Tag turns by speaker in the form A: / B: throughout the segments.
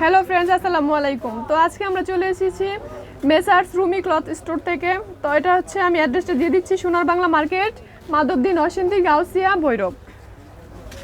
A: Hello friends আসসালামু আলাইকুম। তো আজকে আমরা চলে এসেছি মেসার্স রুমি ক্লথ স্টোর থেকে। তো এটা হচ্ছে আমি অ্যাড্রেসটা দিয়ে দিচ্ছি সোনার বাংলা মার্কেট মাধবদী নরসিংদী গাউসিয়া ভৈরব।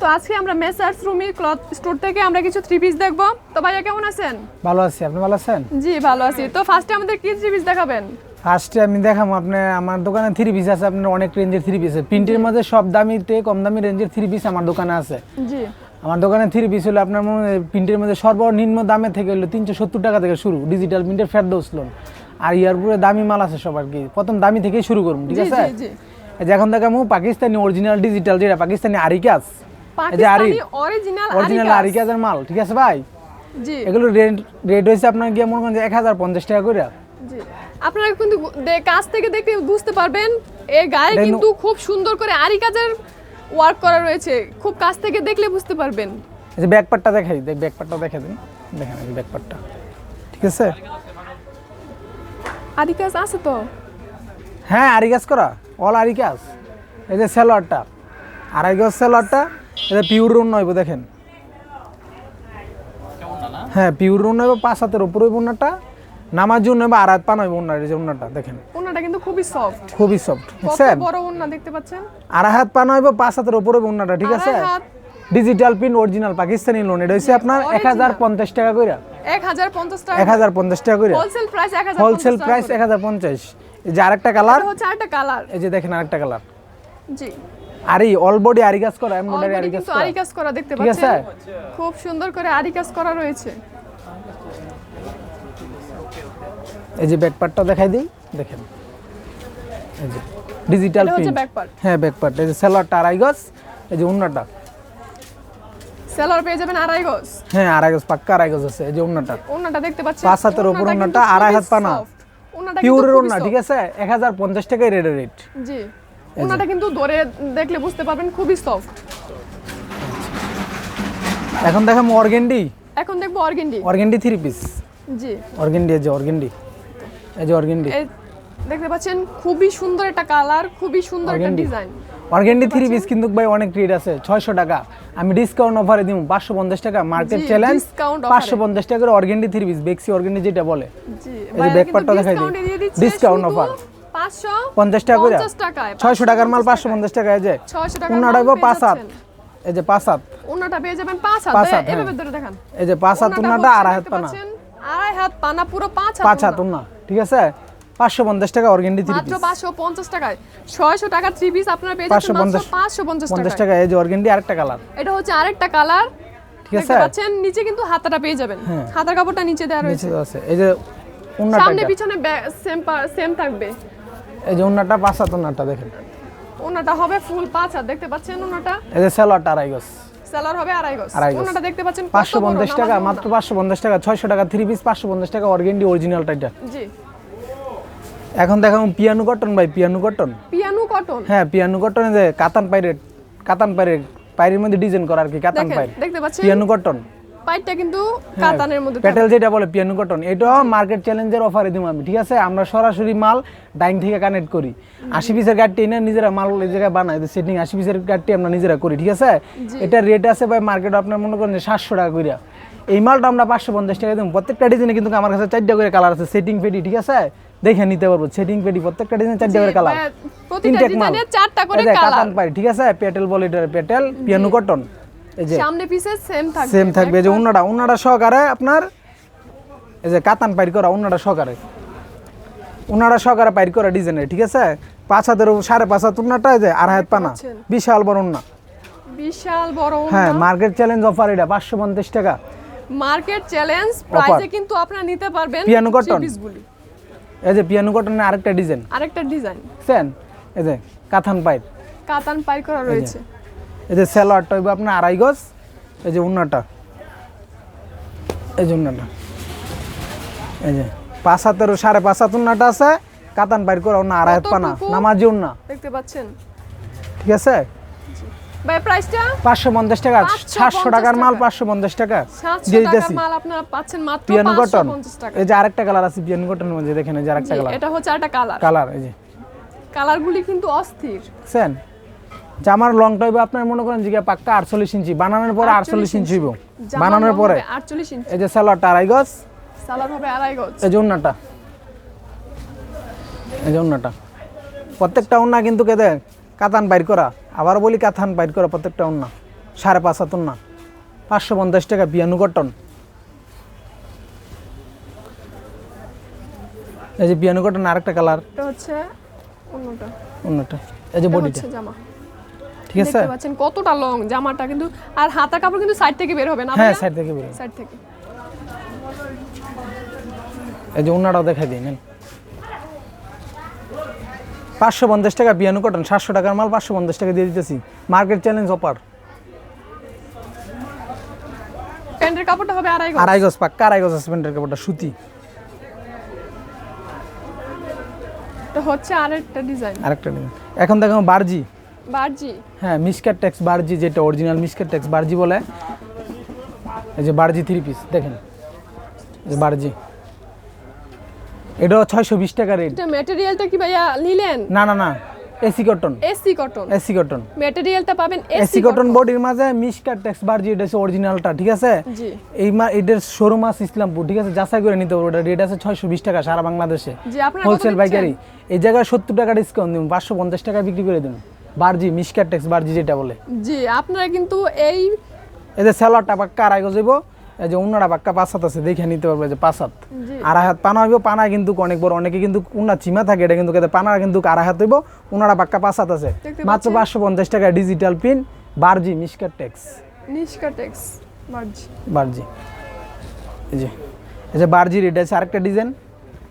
A: তো আজকে আমরা মেসার্স রুমি ক্লথ স্টোর থেকে আমরা কিছু থ্রি পিস দেখব। তো ভাইয়া কেমন আছেন?
B: ভালো আছি। আপনি ভালো আছেন?
A: জি ভালো আছি। তো ফার্স্টে আমাদের কি থ্রি পিস দেখাবেন?
B: ফার্স্টে আমি দেখাবো আপনি আমার দোকানে থ্রি পিস আছে আপনার অনেক রেঞ্জের থ্রি পিস প্রিন্টের মধ্যে সব দামিতে কম দামি রেঞ্জের থ্রি পিস আমার দোকানে আছে।
A: জি।
B: আমার দোকানে থ্রি পিস হলো আপনার প্রিন্টের মধ্যে সর্বনিম্ন দামে থেকে হলো তিনশো সত্তর টাকা থেকে শুরু ডিজিটাল প্রিন্টের ফেরদৌস লোন আর ইয়ার পুরো দামি মাল আছে সব আর কি প্রথম দামি থেকেই শুরু করুন ঠিক আছে?
A: জি জি।
B: এই যে এখন দেখাবো পাকিস্তানি অরিজিনাল ডিজিটাল যেটা পাকিস্তানি আরিকাস এই যে আরি
A: অরিজিনাল
B: আরিকাসের মাল ঠিক আছে ভাই?
A: জি।
B: এগুলো রেট রেট হয়েছে আপনার গিয়ে মনে করেন এক হাজার পঞ্চাশ টাকা করে
A: জি। আপনারা কিন্তু কাছ থেকে দেখে বুঝতে পারবেন এর গায়ে কিন্তু খুব সুন্দর করে আরি কাজের ওয়ার্ক করা রয়েছে খুব কাছ থেকে দেখলে বুঝতে পারবেন।
B: এই যে ব্যাকপারটা দেখাই দেখ ব্যাকপারটা দেখে দিন। দেখেন এই ব্যাকপারটা ঠিক আছে?
A: আরি কাজ আছে তো?
B: হ্যাঁ আরিগাস করা। অল আরিকাস। এই যে সেলোয়ারটা। আড়াই গজ সেলোয়ারটা এটা পিওর রুন নইব দেখেন। হ্যাঁ পিওর রুন নইব পাঁচ হাতের উপরে বন্যাটা। নামার জন্য নইব আড়াই পা নইব উন্নার এই যে দেখেন।
A: ওনাটা কিন্তু খুবই সফট
B: খুবই সফট বুঝছেন
A: বড় ওন্না দেখতে পাচ্ছেন?
B: আড়াই হাত পা নইব পাঁচ হাতের উপরে ঠিক আছে? Digital print original Pakistani lawn এটা হচ্ছে আপনার এক হাজার পঞ্চাশ টাকা করে
A: এক হাজার পঞ্চাশ টাকা।
B: এক হাজার পঞ্চাশ টাকা করে
A: হোলসেল প্রাইস এক হাজার
B: হোলসেল প্রাইস এক হাজার পঞ্চাশ। এই যে আরেকটা কালার
A: হচ্ছে আরেকটা কালার
B: এই যে দেখেন আরেকটা কালার
A: জি।
B: আর অল বডি আরিগাস করা এমব্রয়ডারি আরিগাস করা
A: আরি কাজ করা। দেখতে পাচ্ছেন? খুব সুন্দর করে আরি কাজ করা রয়েছে।
B: এই যে ব্যাক পার্টটা দেখাই দিই দেখেন। এই যে ডিজিটাল প্রিন্ট হ্যাঁ ব্যাক পার্ট এই যে সেলারটা আড়াই গজ এই যে উন্নাটা
A: সেলার পেয়ে যাবেন আড়াই গজ।
B: হ্যাঁ আড়াই গজ পাক্কা আড়াই গজ আছে এই যে উন্নাটা
A: ওনাটা দেখতে পাচ্ছেন?
B: পাঁচ হাতের উপর
A: ওড়নাটা,
B: আড়াই হাত পানা। পিওরের উন্না ঠিক আছে? এক হাজার পঞ্চাশ টাকায় রেডের রেট
A: জি। ওনাটা কিন্তু ধরে দেখলে বুঝতে পারবেন খুবই সফট
B: এখন দেখাম অর্গেন্ডি
A: এখন দেখব অর্গেন্ডি
B: অর্গেন্ডি থ্রি পিস
A: জি।
B: অর্গেন্ডি যে অর্গেন্ডি এই যে অর্গেন্ডি।
A: দেখতে পাচ্ছেন খুবই সুন্দর একটা কালার খুবই সুন্দর একটা ডিজাইন।
B: অর্গেন্ডি থ্রি পিস কিন্তু ভাই অনেক রেট আছে ছয়শো টাকা। আমি ডিসকাউন্ট অফারে দিব পাঁচশো পঞ্চাশ টাকা মার্কেট চ্যালেঞ্জ পাঁচশো পঞ্চাশ টাকা করে অর্গেন্ডি থ্রি পিস বেক্সি অর্গেন্ডি যেটা বলে।
A: জি
B: এই যে back দেখাই দিই। Offer।
A: 500
B: পঞ্চাশ টাকা করে।
A: 50
B: ছয়শো টাকার মাল পাঁচশো পঞ্চাশ টাকা এই যে।
A: 600 টাকার
B: উন্নাটা পাঁচ হাত। এই যে পাঁচ হাত।
A: ওনাটা পেয়ে যাবেন পাঁচ হাত।
B: পাঁচ হাত, হ্যাঁ।
A: এভাবে ধরে দেখান।
B: এই যে পাঁচ হাত উন্নাটা আড়াই হাত পানা।
A: আড়াই হাত পানা পুরো পাঁচ হাত
B: পাঁচ হাত। উন্না ঠিক আছে? পাঁচশো পঞ্চাশ টাকা অর্গেন্ডি থ্রি
A: মাত্র পাঁচশো পঞ্চাশ টাকায়। ছয়শো টাকা থ্রি পিস আপনারা পেয়ে
B: পাঁচশো পঞ্চাশ
A: পাঁচশো পঞ্চাশ টাকা
B: এই যে অর্গেন্ডি আরেকটা কালার
A: এটা হচ্ছে আরেকটা কালার
B: ঠিক আছে?
A: পাচ্ছেন নিচে কিন্তু হাতাটা পেয়ে যাবেন। হাতার কাপড়টা নিচে দেওয়া রয়েছে।
B: আছে। এই যে উন্নাটা
A: সামনে পিছনে সেম সেম থাকবে।
B: এই যে উন্নাটা পাঁচ হাত উন্নাটা দেখেন।
A: ওনাটা হবে ফুল পাঁচ হাত। দেখতে পাচ্ছেন ওনাটা
B: এই যে সেলোয়ারটা আড়াই গজ।
A: সেলার হবে আড়াই গজ। ওনাটা দেখতে পাচ্ছেন কত
B: পাঁচশো
A: বড়,
B: পঞ্চাশ টাকা মাত্র পাঁচশো পঞ্চাশ টাকা ছয়শো টাকা থ্রি পিস পাঁচশো পঞ্চাশ টাকা অর্গেন্ডি অরিজিনালটা এটা
A: জি।
B: এখন দেখাবো পিয়ানো কটন ভাই পিয়ানো কটন।
A: Piano cotton?
B: হ্যাঁ পিয়ানো কটন যে কাতান পাইরে কাতান পাইরের পাইরের মধ্যে ডিজাইন করা আর কি কাতান পাইর।
A: দেখতে পাচ্ছেন?
B: Piano cotton.
A: পাইটটা কিন্তু
B: হ্যাঁ,
A: কাতানের মধ্যে
B: প্যাটেল যেটা বলে পিয়ানো কটন এটাও মার্কেট চ্যালেঞ্জের অফারে দিব আমি ঠিক আছে? আমরা সরাসরি মাল ডাইং থেকে কানেক্ট করি। আশি পিসের গাড়টি নিজেরা মাল এই জায়গায় বানাই সেটিং আশি পিসের গাড়টি আমরা নিজেরা করি ঠিক আছে? এটা রেট আছে ভাই মার্কেট আপনার মনে করেন সাতশো টাকা করিয়া এই মালটা আমরা পাঁচশো পঞ্চাশ টাকা দিব। প্রত্যেকটা ডিজাইনে কিন্তু আমার কাছে চারটা করে কালার আছে সেটিং পেটি ঠিক আছে? দেখে নিতে পারব সেটিং পেটি প্রত্যেকটা ডিজাইনে চারটা করে কালার
A: প্রতিটা ডিজাইনের চারটা করে কালার
B: কাতান পাই ঠিক আছে? পেটেল বলে এটা পেটেল পিয়ানো কটন।
A: সামনে পিছে সেম থাকবে
B: সেম থাকবে যে উন্নাটা উন্নাটা সহকারে আপনার এই যে কাতান পাইর করা উন্নাটা সহকারে। উন্নাটা সহকারে পাইর করা ডিজাইনের ঠিক আছে? পাঁচ হাতের সাড়ে পাঁচ হাত উন্নাটা যে আড়াই হাত পানা। বিশাল বড় উন্না।
A: বিশাল বড়
B: হ্যাঁ মার্কেট চ্যালেঞ্জ অফার এটা পাঁচশো পঞ্চাশ টাকা।
A: মার্কেট চ্যালেঞ্জ প্রাইসে কিন্তু আপনারা নিতে পারবেন piece গুলি
B: এই যে পিয়ানো কটনের আরেকটা ডিজাইন
A: আরেকটা ডিজাইন
B: বুঝছেন এই যে কাথান পাইর।
A: কাতান পাই করা রয়েছে।
B: এই যে স্যালোয়ারটা হইবে আপনার আড়াই গজ এই যে উন্নাটা। এই যে উন্নাটা। এই যে পাঁচ হাতের সাড়ে পাঁচ হাত উন্নাটা আছে কাতান বাইর করা উন্না আড়াই হাত পানা নামাজি উন্না।
A: দেখতে পাচ্ছেন।
B: ঠিক আছে? পাঁচশো পঞ্চাশ টাকা সাতশো টাকার মাল পাঁচশো পঞ্চাশ টাকা। দিয়ে দিতেছি। পিয়ানো কটন এই যে আরেকটা কালার আছে পিয়ানো কটনের মধ্যে দেখেন এই যে আরেকটা কালার
A: এটা হচ্ছে একটা কালার
B: কালার এই যে।
A: কালারগুলি কিন্তু অস্থির।
B: বুঝছেন জামার লং টাইপ আপনার মনে করেন যে পাক্কা আটচল্লিশ ইঞ্চি। বানানোর পরে আটচল্লিশ ইঞ্চি হইব। বানানোর পরে।
A: আটচল্লিশ ইঞ্চি।
B: এই যে সালোয়ারটা আড়াই গজ।
A: সালার হবে আড়াই গজ।
B: এই যে উন্নাটা। এই যে উন্নাটা। প্রত্যেকটা উন্না কিন্তু কেদে কাতান বাইর করা। আবার বলি কাতান বাইর করা প্রত্যেকটা উন্না। সাড়ে পাঁচ হাত উন্না। পাঁচশো পঞ্চাশ টাকা বিয়ানু কটন। এই যে বিয়ানু কটন আরেকটা কালার।
A: এটা হচ্ছে অন্যটা
B: এই যে বডিটা।
A: জামা।
B: ঠিক আছে?
A: দেখতে পাচ্ছেন কতটা লং জামাটা কিন্তু আর হাতা কাপড় কিন্তু সাইড থেকে বের হবে না
B: হ্যাঁ সাইড থেকে বেরোয়
A: সাইড থেকে।
B: এই যে উন্নাটাও দেখাই দিই নেন। পাঁচশো পঞ্চাশ টাকা পিয়ানো কটন সাতশো টাকার মাল পাঁচশো পঞ্চাশ টাকা দিয়ে দিতেছি। মার্কেট চ্যালেঞ্জ অপার
A: প্যান্টের কাপড়টা হবে আড়াই গজ।
B: আড়াই গজ পাক্কা আড়াই গজ আছে প্যান্টের কাপড়টা সুতি।
A: এটা হচ্ছে আরেকটা ডিজাইন
B: আরেকটা নিন এখন দেখো বারজি।
A: বারজি?
B: হ্যাঁ মিসকার ট্যাক্স বারজি যেটা অরিজিনাল মিসকার ট্যাক্স বারজি বলে। এই যে বারজি থ্রি পিস দেখেন। যে বারজি। ছয়শো বিশ টাকা রেট
A: এটা ম্যাটেরিয়ালটা কি ভাইয়া নিলেন?
B: না না না AC cotton
A: AC cotton
B: AC cotton
A: ম্যাটেরিয়ালটা পাবেন
B: এসি কটন বডির মাঝে মিসকার ট্যাক্স বারজি এটা হচ্ছে অরিজিনালটা ঠিক আছে? এই মা এটার শোরুম আছে ইসলামপুর ঠিক আছে? যাচাই করে নিতে পারব ওটা রেট আছে ছয়শো বিশ টাকা সারা বাংলাদেশে। হোলসেল? পাইকারি। এই জায়গায় সত্তর টাকা ডিসকাউন্ট দিন পাঁচশো পঞ্চাশ টাকা বিক্রি করে দিন বারজি মিসকার ট্যাক্স বারজি যেটা বলে।
A: জি আপনারা কিন্তু এই
B: এদের স্যালাডটা পাক্কা আড়াই গজ হইব এই যে উন্নাটা পাক্কা পাঁচ হাত আছে দেখে নিতে পারবে যে পাঁচ হাত আড়াই হাত পানা হইব পানা কিন্তু অনেক বড় অনেকে কিন্তু উন্না চিমা থাকে এটা কিন্তু পানা কিন্তু আড়াই হাত হইব উন্নাটা পাক্কা পাঁচ হাত আছে। মাত্র পাঁচশো পঞ্চাশ টাকা ডিজিটাল পিন বারজি মিসকার ট্যাক্স
A: নিষ্কা টেক্স বারজি।
B: বারজি। এই যে এই যে বারজির এটা আছে আরেকটা ডিজাইন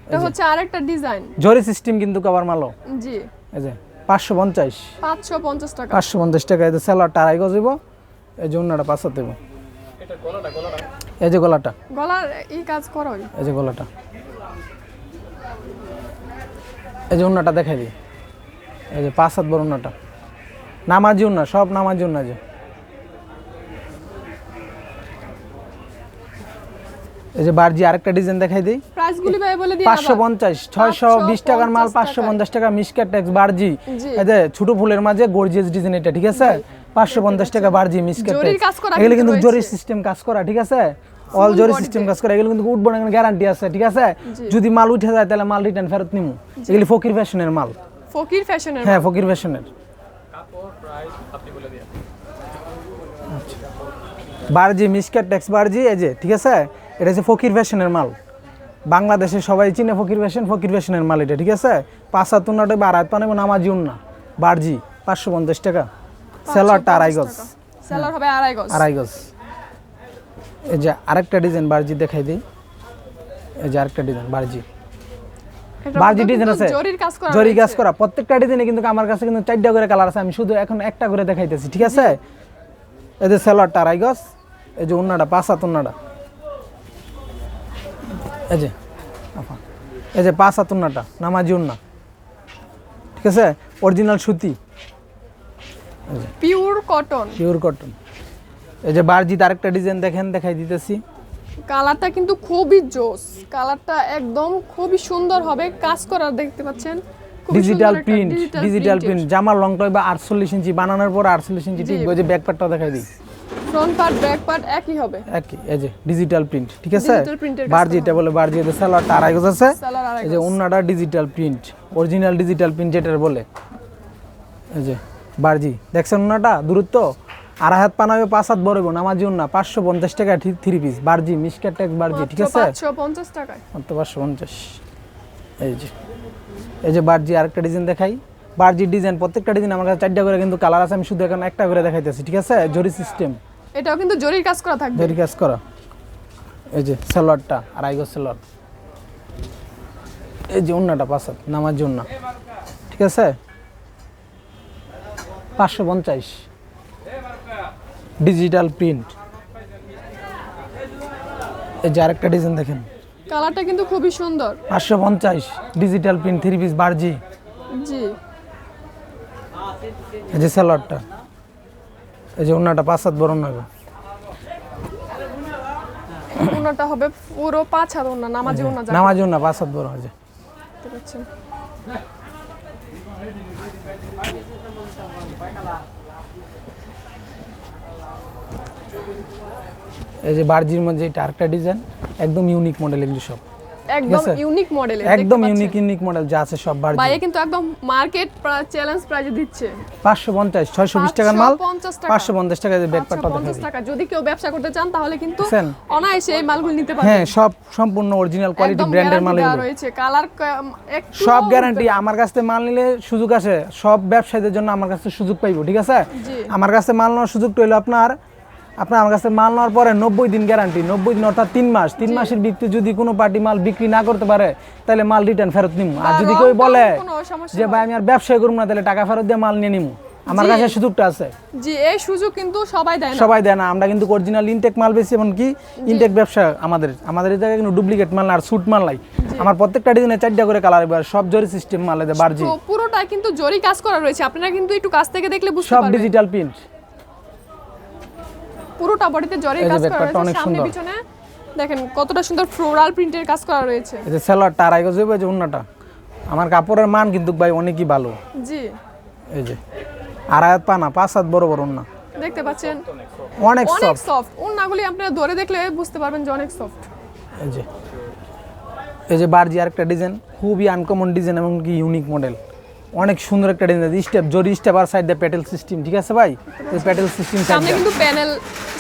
A: এটা হচ্ছে আরেকটা ডিজাইন
B: জরি সিস্টেম কিন্তু কভার মালো।
A: জি।
B: এই যে পাঁচশো পঞ্চাশ।
A: পাঁচশো পঞ্চাশ টাকা।
B: পাঁচশো পঞ্চাশ টাকা এই যে স্যালাডটা আড়াই গজ হইব এই যে অন্যটা পাঁচশো দেবো এই যে গলাটা।
A: গলার এই কাজ করো।
B: এই যে গলাটা। এই যে অন্যটা দেখাই দিই। এই যে পাঁচ হাত বড় অন্যটা নামাজি অন্য সব নামাজি উন্না যে। এই যে বারজি আরেকটা ডিজাইন দেখাই দিই।
A: প্রাইস ভাই বলে দিন
B: পাঁচশো পঞ্চাশ ছয়শো বিশ টাকার মাল
A: 550
B: পাঁচশো পঞ্চাশ টাকা মিসকার ট্যাক্স বারজি। এই যে ছোট ফুলের মাঝে গর্জিয়াস ডিজাইন এটা ঠিক আছে? পাঁচশো পঞ্চাশ টাকা বারজি মিসকার
A: জরির
B: ট্যাক্স এগুলো
A: কিন্তু
B: কিন্তু জরি সিস্টেম কাজ করা ঠিক আছে? অল জরি সিস্টেম কাজ করা এগুলো কিন্তু উঠবো না গ্যারান্টি আছে ঠিক আছে? যদি মাল উঠে যায় তাহলে মাল রিটার্ন ফেরত নিমু। এগুলি ফকির ফ্যাশনের মাল।
A: ফকির ফ্যাশনের
B: হ্যাঁ ফকির ফ্যাশনের আচ্ছা। বারজি মিসকার ট্যাক্স বারজি এই যে ঠিক আছে? এটা হচ্ছে ফকির ফ্যাশনের মাল। বাংলাদেশে সবাই চিনে ফকির ফ্যাশন ফকির ফ্যাশনের মাল এটা ঠিক আছে? পাঁচ হাত উন্নাটা বারাত পানাবো নামাজি উন্না। বারজি পাঁচশো পঞ্চাশ টাকা। সেলারটা আড়াই গজ।
A: সেলার হবে আড়াই গজ।
B: আড়াই গজ। এই যে আরেকটা ডিজাইন বারজি দেখাই দিই। এই যে আরেকটা ডিজাইন বারজি। বারজি ডিজাইন আছে। জরি কাজ করা প্রত্যেকটা ডিজাইনে কিন্তু আমার কাছে কিন্তু চারটা করে কালার আছে। আমি শুধু এখন একটা করে দেখাইতেছি ঠিক আছে? এই যে সেলারটা আড়াই গজ। এই যে উন্নাটা পাঁচ হাত উন্নাটা। এই যে এই যে পাঁচ হাত উন্নাটা নামাজি উন্না। ঠিক আছে? অরিজিনাল সুতি।
A: পিওর কটন
B: পিওর কটন এই যে বারজিত আরেকটা ডিজাইন দেখেন দেখাই দিতেছি।
A: কালারটা কিন্তু খুবই জোস। কালারটা একদম খুবই সুন্দর হবে। কাজ করা দেখতে পাচ্ছেন।
B: ডিজিটাল প্রিন্ট ডিজিটাল প্রিন্ট জামার লং টয় বা আটচল্লিশ ইঞ্চি বানানোর পর আটচল্লিশ ইঞ্চি ঠিক ওই যে ব্যাক পার্টটাও দেখাই দিই।
A: ফ্রন্ট পার্ট ব্যাক পার্ট একই হবে।
B: একই এই যে ডিজিটাল প্রিন্ট ঠিক আছে? বারজি এটা বলে বারজি এটা সালোয়ারটা আড়াই গজ আছে এই যে অন্যটা digital print original digital print যেটার বলে। এই যে বারজি দেখছেন অন্যটা দূরত্ব? আড়াই হাত পানাবে পাঁচ হাত বড় নামাজি অন্য পাঁচশো পঞ্চাশ টাকা থ্রি পিস বারজি মিসকার ট্যাক্স বারজি ঠিক আছে?
A: পাঁচশো পঞ্চাশ টাকায়।
B: মাত্র পাঁচশো পঞ্চাশ। এই যে এই যে বারজি আরেকটা ডিজাইন দেখাই। বারজি ডিজাইন প্রত্যেকটা ডিজাইন আমার কাছে চারটা করে কিন্তু কালার আছে আমি শুধু এখন একটা করে দেখাইতেছি ঠিক আছে? জরি সিস্টেম
A: এটাও কিন্তু জরির কাজ করা থাকবে।
B: জরির কাজ করা। এই যে সালোয়ারটা আড়াই গজ সালোয়ার। এই যে অন্যটা পাঁচাত নামার জন্য ঠিক আছে? পাঁচশো পঞ্চাশ। Digital print. এই যে আরেকটা ডিজাইন দেখেন।
A: কালারটা কিন্তু খুবই সুন্দর।
B: পাঁচশো পঞ্চাশ ডিজিটাল প্রিন্ট থ্রি পিস বারজি।
A: জি।
B: এই যে স্যালাডটা এই যে উনাটা পাঁচ হাত বড় ওনা
A: উনাটা হবে পুরো পাঁচ হাত উনা নামাজি ওনা
B: নামাজি উনা পাঁচ হাত বড়
A: আছে ঠিক
B: এই যে বার্জির মধ্যে এটা আরেকটা ডিজাইন একদম ইউনিক মডেল এগুলি সব।
A: একদম ইউনিক মডেলের
B: একদম ইউনিক ইউনিক মডেল যা আছে সব বার্জি
A: ভাইয়া কিন্তু একদম মার্কেট চ্যালেঞ্জ প্রাইজে দিচ্ছে।
B: পাঁচশো পঞ্চাশ ছয়শো বিশ টাকার মাল
A: 550 টাকা।
B: পাঁচশো পঞ্চাশ টাকা ব্যাগ পাটটা দেখা
A: 550 টাকা। যদি কেউ ব্যবসা করতে চান তাহলে কিন্তু অনায়াসে এই মালগুলো নিতে পারবেন
B: হ্যাঁ সব সম্পূর্ণ অরিজিনাল কোয়ালিটি ব্র্যান্ডের মাল
A: গ্যারান্টি
B: এগুলো
A: রয়েছে। কালার
B: সব গ্যারান্টি আমার কাছ থেকে মাল নিলে সুযোগ আছে। সব ব্যবসায়ীদের জন্য আমার কাছে সুযোগ পাইবো ঠিক আছে? আমার কাছে মাল নেওয়ার সুযোগটা হলো আপনার আপনার আমার কাছে মাল নেওয়ার পরে নব্বই দিন গ্যারান্টি নব্বই দিন অর্থাৎ তিন মাস তিন মাসের ভিত্তি যদি কোনো পার্টি মাল বিক্রি না করতে পারে তাহলে মাল রিটার্ন ফেরত নিম। আর যদি কেউ বলে যে ভাই আমি আর ব্যবসায় করব না তাহলে টাকা ফেরত দিয়ে মাল নিয়ে নিমু। আমার কাছে সুযোগটা আছে।
A: জি এই সুযোগ কিন্তু সবাই দেয় না।
B: সবাই দেয় না। আমরা কিন্তু অরিজিনাল ইনটেক মাল বেশি এমনকি ইনটেক ব্যবসা আমাদের। আমাদের এই জায়গায় কিন্তু ডুপ্লিকেট মাল আর স্যুট মাল নাই। আমার প্রত্যেকটা ডিজাইনে চারটা করে কালার এবার সব জরি সিস্টেম মাল এদের বার্জি
A: পুরোটা কিন্তু জরি কাজ করা রয়েছে। আপনারা কিন্তু একটু কাছ থেকে দেখলে বুঝতে পারবেন।
B: সব ডিজিটাল প্রিন্ট
A: পুরোটা বডিতে জরি
B: এই
A: কাজ করা রয়েছে
B: অনেক
A: সামনে। পিছনে। দেখেন কতটা সুন্দর ফ্লোরাল প্রিন্টের কাজ করা রয়েছে।
B: এই যে সেলোয়ার টারাই গজ যে উন্নাটা। আমার কাপড়ের মান কিন্তু ভাই অনেকই ভালো।
A: জি।
B: এই যে আড়ায়াত পানা পাঁচ হাত বড় বড় উন্না।
A: দেখতে পাচ্ছেন?
B: অনেক
A: অনেক
B: সফট
A: সফট ওনাগুলি আপনারা ধরে দেখলে বুঝতে পারবেন যে অনেক সফট
B: এই যে এই যে বারজি আরেকটা ডিজাইন খুবই আনকমন ডিজাইন এবং কি ইউনিক মডেল অনেক সুন্দর একটা ডিজাইন স্টেপ জরি স্টেপ আর সাইড দিয়ে প্যাটেল সিস্টেম ঠিক আছে ভাই? এই প্যাটেল সিস্টেম
A: সামনে কিন্তু প্যানেল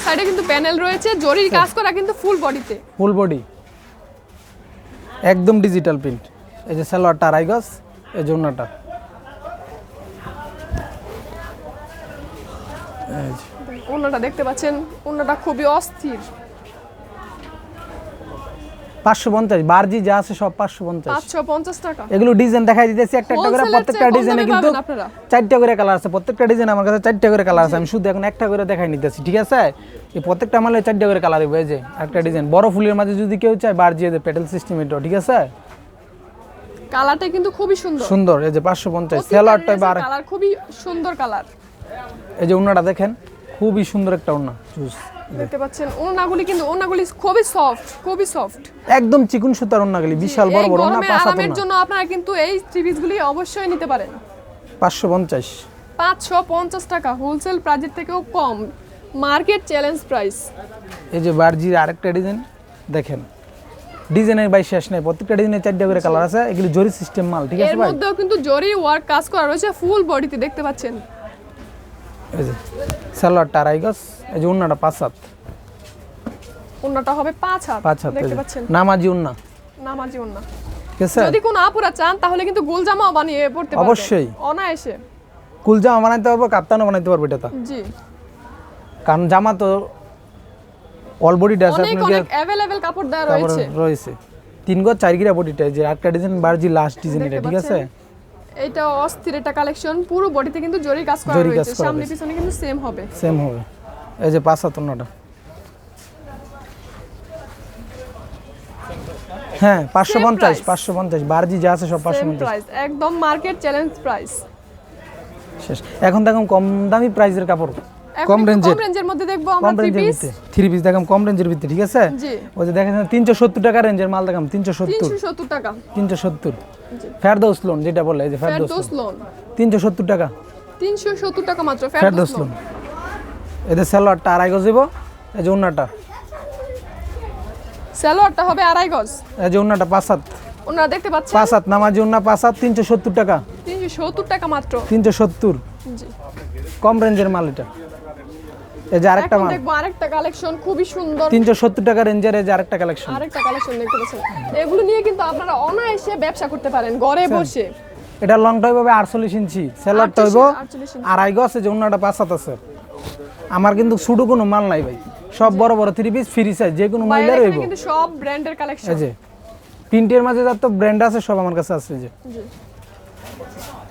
A: সাইডে কিন্তু প্যানেল রয়েছে জরির কাজ করা কিন্তু ফুল বডিতে
B: ফুল বডি একদম ডিজিটাল প্রিন্ট এই যে সালোয়ারটা আড়াই গজ এই এই
A: ওনাটা দেখতে পাচ্ছেন ওনাটা খুবই অস্থির।
B: পাঁচশো পঞ্চাশ বারজি যা আছে সব পাঁচশো পঞ্চাশ।
A: পাঁচশো পঞ্চাশ টাকা।
B: এগুলো ডিজাইন দেখাই দিতেছি একটা একটা করে প্রত্যেকটা ডিজাইনে কিন্তু চারটা করে কালার আছে প্রত্যেকটা ডিজাইন আমার কাছে চারটা করে কালার আছে আমি শুধু এখন একটা করে দেখাই নিতেছি ঠিক আছে? এই প্রত্যেকটা মালে চারটা করে কালার হবে এই যে একটা ডিজাইন বড় ফুলের মাঝে যদি কেউ চায় বারজি এদের পেটেল সিস্টেম এটা ঠিক আছে?
A: কালারটা কিন্তু খুবই সুন্দর।
B: সুন্দর এই যে পাঁচশো পঞ্চাশ সেলারটা
A: কালার খুবই সুন্দর কালার
B: এই যে উন্নাটা দেখেন খুবই সুন্দর একটা উন্না চুজ
A: দেখতে পাচ্ছেন। ওনাগুলি কিন্তু ওনাগুলি খুবই সফট খুবই সফট
B: একদম চিকুন সুতার উন্না গেলি বিশাল বড় বড়
A: গরমে
B: পাঁচ
A: আরামের জন্য আপনারা কিন্তু এই গুলি অবশ্যই নিতে পারেন।
B: পাঁচশো পঞ্চাশ।
A: পাঁচশো পঞ্চাশ টাকা হোলসেল প্রাইজের থেকেও কম। মার্কেট চ্যালেঞ্জ প্রাইস
B: এই যে বারজির আরেকটা ডিজাইন দেখেন। ডিজাইনের বাই শেষ নেই প্রত্যেকটা ডিজাইনের চারটা করে কালার আছে এগুলি জরি সিস্টেম মাল ঠিক আছে ভাই?
A: মধ্যেও কিন্তু জরি ওয়ার্ক কাজ করা রয়েছে ফুল বডিতে দেখতে পাচ্ছেন।
B: এই যে সালোয়ারটা আড়াই গজ এই যে উন্নাটা পাঁচ হাত।
A: ওনাটা হবে পাঁচ হাত
B: পাঁচ হাত
A: দেখতে পাচ্ছেন?
B: নামাজি উন্না।
A: নামাজি
B: আছে?
A: যদি কোনো আপুরা চান তাহলে কিন্তু গোল জামাও বানিয়ে পড়তে পারবেন
B: অবশ্যই।
A: অনায়াসে।
B: কুল জামা বানাইতে পারব কাপ্তানও বানাইতে পারব এটা তো।
A: জি।
B: কারণ জামা তো অল বডিটা আছে
A: অনেক অনেক অ্যাভেলেবেল কাপড় দেওয়া রয়েছে।
B: রয়েছে। তিন গজ চার গিরা বডিটা যে একটা ডিজাইন বারজি লাস্ট ডিজাইন এটা ঠিক আছে?
A: এইটা অস্থির এটা কালেকশন পুরো বডিতে কিন্তু জরি কাজ করা রয়েছে। সামনে পিছনে কিন্তু সেম হবে।
B: সেম হবে। এই যে পাঁচ হাত উন্নাটা হ্যাঁ পাঁচশো
A: Same
B: পঞ্চাশ
A: price.
B: পাঁচশো পঞ্চাশ। বারজি যা আছে সব পাঁচশো
A: সেম
B: পঞ্চাশ।
A: প্রাইস একদম মার্কেট চ্যালেঞ্জ প্রাইস
B: শেষ। এখন দেখুন কম দামি প্রাইসের কাপড়। কম রেঞ্জের
A: কম রেঞ্জের মধ্যে দেখব আমরা থ্রি পিস
B: থ্রি পিস দেখাম কম রেঞ্জের ভিতরে ঠিক আছে?
A: জি।
B: ওই যে দেখেন তিনশো সত্তর টাকা রেঞ্জের মাল দেখাম তিনশো সত্তর।
A: 370 টাকা।
B: তিনশো সত্তর।
A: জি।
B: ফেরদৌস লোন যেটা বলে এই যে ফেরদৌস
A: লোন
B: তিনশো সত্তর টাকা।
A: 370 টাকা মাত্র
B: ফেরদৌস লোন এদের স্যালোয়ারটা আড়াই গজ দিব এই যে
A: হবে আড়াই গজ।
B: এই যে উন্নাটা পাঁচ
A: ওনারা দেখতে পাচ্ছেন?
B: পাঁচ হাত নামাজি উন্না পাঁচ তিনশো সত্তর টাকা।
A: 370 টাকা মাত্র।
B: তিনশো সত্তর।
A: জি।
B: কম রেঞ্জের মাল এটা। এই যে আরেকটা মাল।
A: দেখব আরেকটা কালেকশন খুবই সুন্দর।
B: তিনশো সত্তর টাকা রেঞ্জের এই যে আরেকটা কালেকশন
A: আরেকটা কালেকশন দেখতে পাচ্ছেন। এগুলো নিয়ে কিন্তু আপনারা অনায়াসে ব্যবসা করতে পারেন ঘরে বসে।
B: এটা লং টাইপ হবে আটচল্লিশ ইঞ্চি। স্যালোয়ারটা হইব
A: 48 ইঞ্চি।
B: আড়াই গজ যে উন্নাটা পাঁচ হাত আছে। আমার কিন্তু শুধু কোনো মাল নাই ভাই। সব বড় বড় থ্রি পিস ফ্রি সাইজ যে কোনো হইব।
A: কিন্তু সব ব্র্যান্ডের কালেকশন
B: যে প্রিন্টের মাঝে যত ব্র্যান্ড আছে সব আমার কাছে আছে যে।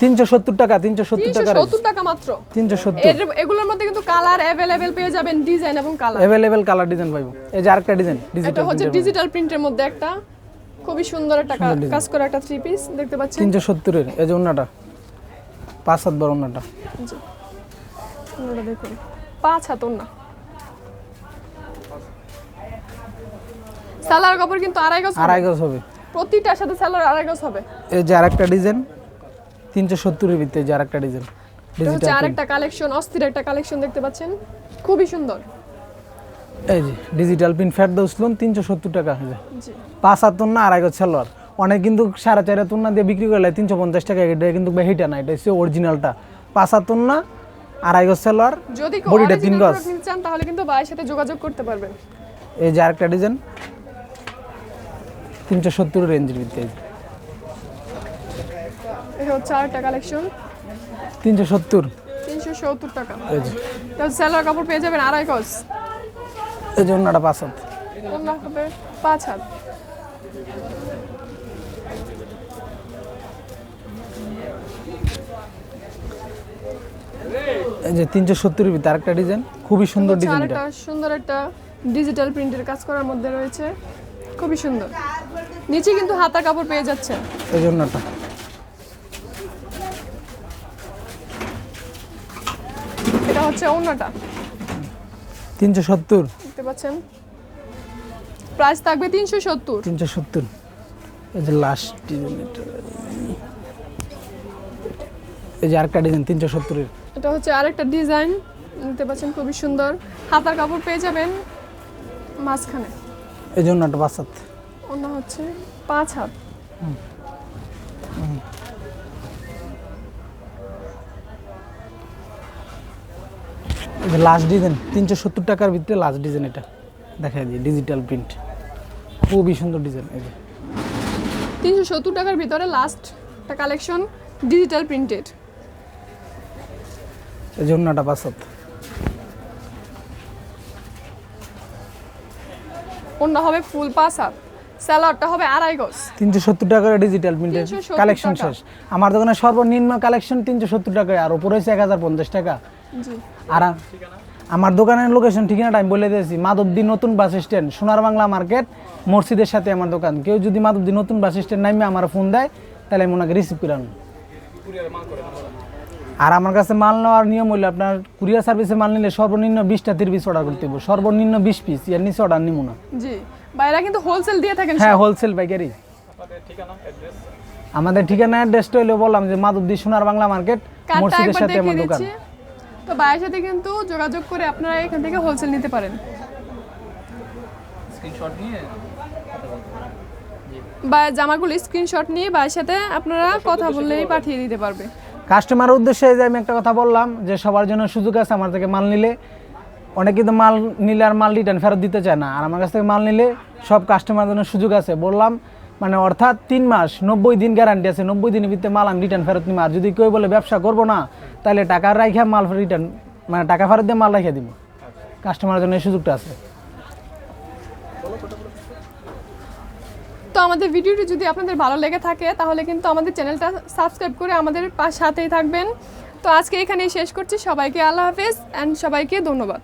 A: জি
B: তিনশো সত্তর টাকা তিনশো সত্তর টাকা
A: 370 টাকা মাত্র।
B: তিনশো সত্তর।
A: এর এগুলোর মধ্যে কিন্তু কালার অ্যাভেলেবেল পেয়ে যাবেন ডিজাইন এবং কালার
B: অ্যাভেলেবেল কালার ডিজাইন পাইবো এই যে আরেকটা ডিজাইন
A: এটা হচ্ছে ডিজিটাল প্রিন্টের মধ্যে একটা খুবই সুন্দর একটা কাজ করা একটা থ্রি পিস দেখতে পাচ্ছেন?
B: তিনশো সত্তরের এই যে উন্নাটা পাঁচ হাত বড়
A: দেখুন। পাঁচ হাত না সালোয়ার কাপড় কিন্তু আড়াই গজ।
B: আড়াই গজ হবে।
A: প্রতিটার সাথে সালোয়ার আড়াই গজ হবে।
B: এই যে আরেকটা ডিজাইন তিনশো সত্তরের ভিতরে যে আরেকটা ডিজাইন
A: এটা হচ্ছে
B: ডিজিটাল
A: কালেকশন অস্থির একটা কালেকশন দেখতে পাচ্ছেন। খুবই সুন্দর।
B: এই যে ডিজিটাল পিন লোন তিনশো সত্তর টাকা হয়ে যায় পাঁচ না আড়াই গজ সালোয়ার। অনেক কিন্তু সাড়ে চার না দিয়ে বিক্রি করলে তিনশো পঞ্চাশ টাকা এটা কিন্তু হিটা না এটা হচ্ছে অরিজিনালটা পাঁচ হাত না আড়াই গজ সালোয়ার
A: যদি
B: বডিটা তিন গজ।
A: চান তাহলে কিন্তু ভাইয়ের সাথে যোগাযোগ করতে পারবেন।
B: এই যে আরেকটা ডিজাইন তিনশো সত্তর রেঞ্জের ভিতরে।
A: এটা হচ্ছে আরেকটা কালেকশন
B: তিনশো সত্তর।
A: তিনশো সত্তর টাকা। তাহলে সেলোয়ার কাপড় পেয়ে যাবেন আড়াই গজ।
B: এই যে অন্যটা পাঁচ হাত।
A: অন্য হবে পাঁচ হাত।
B: এই যে তিনশো সত্তরের ভিতরে আরেকটা ডিজাইন খুবই সুন্দর ডিজাইন এটা।
A: সুন্দর একটা ডিজিটাল প্রিন্টের কাজ করার মধ্যে রয়েছে। খুবই সুন্দর। নিচে কিন্তু হাতা কাপড় পেয়ে যাচ্ছে
B: এই জন্যটা
A: হচ্ছে অন্যটা।
B: তিনশো সত্তর।
A: দেখতে পাচ্ছেন? প্রাইস থাকবে তিনশো সত্তর।
B: তিনশো সত্তর। এই যে লাস্ট এই যে আরেকটা ডিজাইন তিনশো সত্তরের।
A: এটা হচ্ছে আরেকটা ডিজাইন। দেখতে পাচ্ছেন খুবই সুন্দর। হাতার কাপড় পেয়ে যাবেন মাঝখানে।
B: এই জন্যটা পাঁচ হাত।
A: অন্য হচ্ছে পাঁচ হাত।
B: যে লাস্ট ডিজাইন তিনশো সত্তর টাকার ভিতরে লাস্ট ডিজাইন এটা। দেখা যায় ডিজিটাল প্রিন্ট খুবই সুন্দর ডিজাইন এই যে।
A: তিনশো সত্তর টাকার ভিতরে লাস্ট একটা কালেকশন ডিজিটাল প্রিন্টেড
B: এই জন্যটা পাঁচ হাত
A: অন্য হবে ফুল পাঁচ হাত স্যালাডটা হবে আড়াই গজ।
B: তিনশো সত্তর টাকার ডিজিটাল প্রিন্টের
A: 370
B: কালেকশন। শেষ। আমার দোকানে সর্বনিম্ন কালেকশন তিনশো সত্তর টাকায় আর উপরে হচ্ছে এক হাজার পঞ্চাশ টাকা।
A: জি।
B: আর আমার দোকানের লোকেশন ঠিকানাটা আমি বলে দিয়েছি মাধবদী নতুন বাস স্ট্যান্ড সোনার বাংলা মার্কেট মসজিদের সাথে আমার দোকান। কেউ যদি মাধবদী নতুন বাস স্ট্যান্ড নামে আমার ফোন দেয় তাহলে আমি ওনাকে রিসিভ করে আনব। আর আমার কাছে মাল নেওয়ার নিয়ম হলো আপনার কুরিয়ার সার্ভিসে মাল নিলে সর্বনিম্ন বিশটা তির পিস অর্ডার করতে হবে সর্বনিম্ন বিশ পিস এর নিচে অর্ডার নিব না।
A: জি। বাইরা কিন্তু হোলসেল দিয়ে থাকেন
B: হ্যাঁ হোলসেল পাইকারি। আমাদের ঠিকানা অ্যাড্রেসটা হলো বললাম যে মাধবদী সোনার বাংলা মার্কেট মসজিদের সাথে আমার দোকান।
A: তো বাইরের সাথে কিন্তু যোগাযোগ করে আপনারা এখান থেকে হোলসেল নিতে পারেন।
C: স্ক্রিনশট নিয়ে
A: বা জামাগুলো স্ক্রিনশট নিয়ে বাইরের সাথে আপনারা কথা বললেই পাঠিয়ে দিতে পারবে।
B: কাস্টমার উদ্দেশ্যে যে আমি একটা কথা বললাম যে সবার জন্য সুযোগ আছে আমার থেকে মাল নিলে। অনেকে তো মাল নিলে আর মাল রিটার্ন ফেরত দিতে চায় না। আর আমার কাছ থেকে মাল নিলে সব কাস্টমার জন্য সুযোগ আছে। বললাম মানে অর্থাৎ তিন মাস নব্বই দিন গ্যারান্টি আছে। নব্বই দিনের ভিতরে মাল আমি রিটার্ন ফেরত নিব। আর যদি কেউ বলে ব্যবসা করব না তাহলে টাকা রাইখা মাল রিটার্ন মানে টাকা ফেরত দিয়ে মাল রেখে দিব কাস্টমারের জন্য এই সুযোগটা আছে।
A: তো আমাদের ভিডিওটি যদি আপনাদের ভালো লেগে থাকে, তাহলে কিন্তু আমাদের চ্যানেলটা সাবস্ক্রাইব করে আমাদের সাথেই থাকবেন। তো আজকে এখানেই শেষ করছি। সবাইকে আল্লাহ হাফেজ অ্যান্ড সবাইকে ধন্যবাদ।